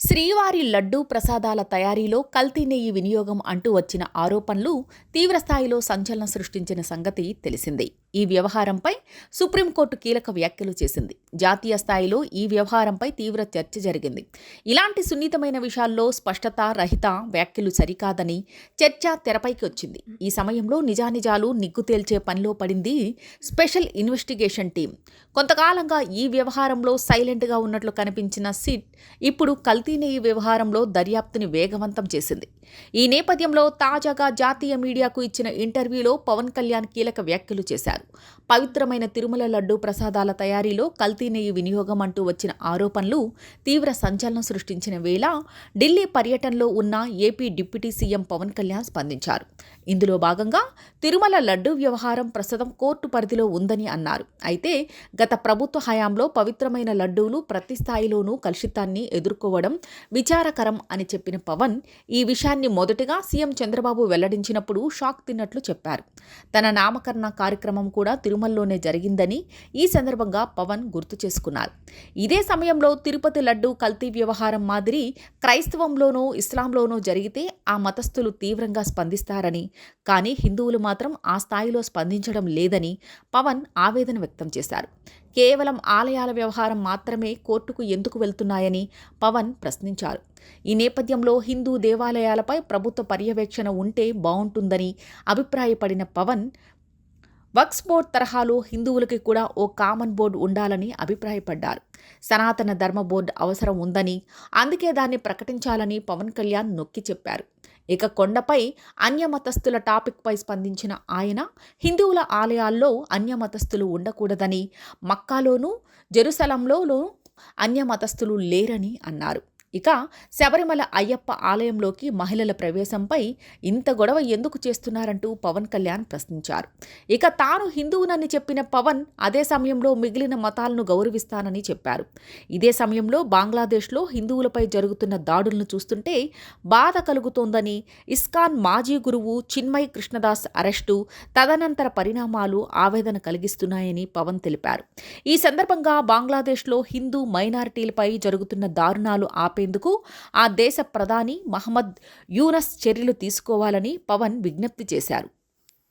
శ్రీవారి లడ్డూ ప్రసాదాల తయారీలో కల్తీ నెయ్యి వినియోగం అంటూ వచ్చిన ఆరోపణలు తీవ్రస్థాయిలో సంచలనం సృష్టించిన సంగతి తెలిసిందే. ఈ వ్యవహారంపై సుప్రీంకోర్టు కీలక వ్యాఖ్యలు చేసింది. జాతీయ స్థాయిలో ఈ వ్యవహారంపై తీవ్ర చర్చ జరిగింది. ఇలాంటి సున్నితమైన విషయాల్లో స్పష్టత రహిత వ్యాఖ్యలు సరికాదని చర్చ తెరపైకి వచ్చింది. ఈ సమయంలో నిజానిజాలు నిగ్గు తేల్చే పనిలో పడింది స్పెషల్ ఇన్వెస్టిగేషన్ టీం. కొంతకాలంగా ఈ వ్యవహారంలో సైలెంట్గా ఉన్నట్లు కనిపించిన సిట్ ఇప్పుడు కల్తీనే ఈ వ్యవహారంలో దర్యాప్తుని వేగవంతం చేసింది. ఈ నేపథ్యంలో తాజాగా జాతీయ మీడియాకు ఇచ్చిన ఇంటర్వ్యూలో పవన్ కళ్యాణ్ కీలక వ్యాఖ్యలు చేశారు. పవిత్రమైన తిరుమల లడ్డు ప్రసాదాల తయారీలో కల్తీ నెయ్యి వినియోగం అంటూ వచ్చిన ఆరోపణలు తీవ్ర సంచలనం సృష్టించిన వేళ ఢిల్లీ పర్యటనలో ఉన్న AP deputy CM Pawan Kalyan స్పందించారు. ఇందులో భాగంగా తిరుమల లడ్డూ వ్యవహారం ప్రస్తుతం కోర్టు పరిధిలో ఉందని అన్నారు. అయితే గత ప్రభుత్వ హయాంలో పవిత్రమైన లడ్డూలు ప్రతి స్థాయిలోనూ కలుషితాన్ని ఎదుర్కోవడం విచారకరం అని చెప్పిన పవన్ ఈ విషయాన్ని విషయాన్ని మొదటగా సీఎం చంద్రబాబు వెల్లడించినప్పుడు షాక్ తిన్నట్లు చెప్పారు. తన నామకరణ కార్యక్రమం కూడా తిరుమలలోనే జరిగిందని ఈ సందర్భంగా పవన్ గుర్తు చేసుకున్నారు. ఇదే సమయంలో తిరుపతి లడ్డు కల్తీ వ్యవహారం మాదిరి క్రైస్తవంలోనూ ఇస్లాంలోనూ జరిగితే ఆ మతస్థులు తీవ్రంగా స్పందిస్తారని కానీ హిందువులు మాత్రం ఆ స్థాయిలో స్పందించడం లేదని పవన్ ఆవేదన వ్యక్తం చేశారు. కేవలం ఆలయాల వ్యవహారం మాత్రమే కోర్టుకు ఎందుకు వెళ్తున్నాయని పవన్ ప్రశ్నించారు. ఈ నేపథ్యంలో హిందూ దేవాలయాలపై ప్రభుత్వ పర్యవేక్షణ ఉంటే బాగుంటుందని అభిప్రాయపడిన పవన్ వక్స్ బోర్డ్ తరహాలో హిందువులకి కూడా ఓ కామన్ బోర్డు ఉండాలని అభిప్రాయపడ్డారు. సనాతన ధర్మ బోర్డు అవసరం ఉందని అందుకే దాన్ని ప్రకటించాలని పవన్ కళ్యాణ్ నొక్కి చెప్పారు. ఇక కొండపై అన్యమతస్థుల టాపిక్పై స్పందించిన ఆయన హిందువుల ఆలయాల్లో అన్యమతస్థులు ఉండకూడదని మక్కాలోనూ జెరూసలంలోనూ అన్యమతస్థులు లేరని అన్నారు. ఇక శబరిమల అయ్యప్ప ఆలయంలోకి మహిళల ప్రవేశంపై ఇంత గొడవ ఎందుకు చేస్తున్నారంటూ పవన్ కళ్యాణ్ ప్రశ్నించారు. ఇక తాను హిందువునని చెప్పిన పవన్ అదే సమయంలో మిగిలిన మతాలను గౌరవిస్తానని చెప్పారు. ఇదే సమయంలో బంగ్లాదేశ్లో హిందువులపై జరుగుతున్న దాడులను చూస్తుంటే బాధ కలుగుతోందని ఇస్కాన్ మాజీ గురువు చిన్మయ్ కృష్ణదాస్ అరెస్టు తదనంతర పరిణామాలు ఆవేదన కలిగిస్తున్నాయని పవన్ తెలిపారు. ఈ సందర్భంగా బంగ్లాదేశ్లో హిందూ మైనారిటీలపై జరుగుతున్న దారుణాలు ఆపే ఆపేందుకు ఆ దేశ ప్రధాని మహమ్మద్ యూనస్ చర్యలు తీసుకోవాలని పవన్ విజ్ఞప్తి చేశారు.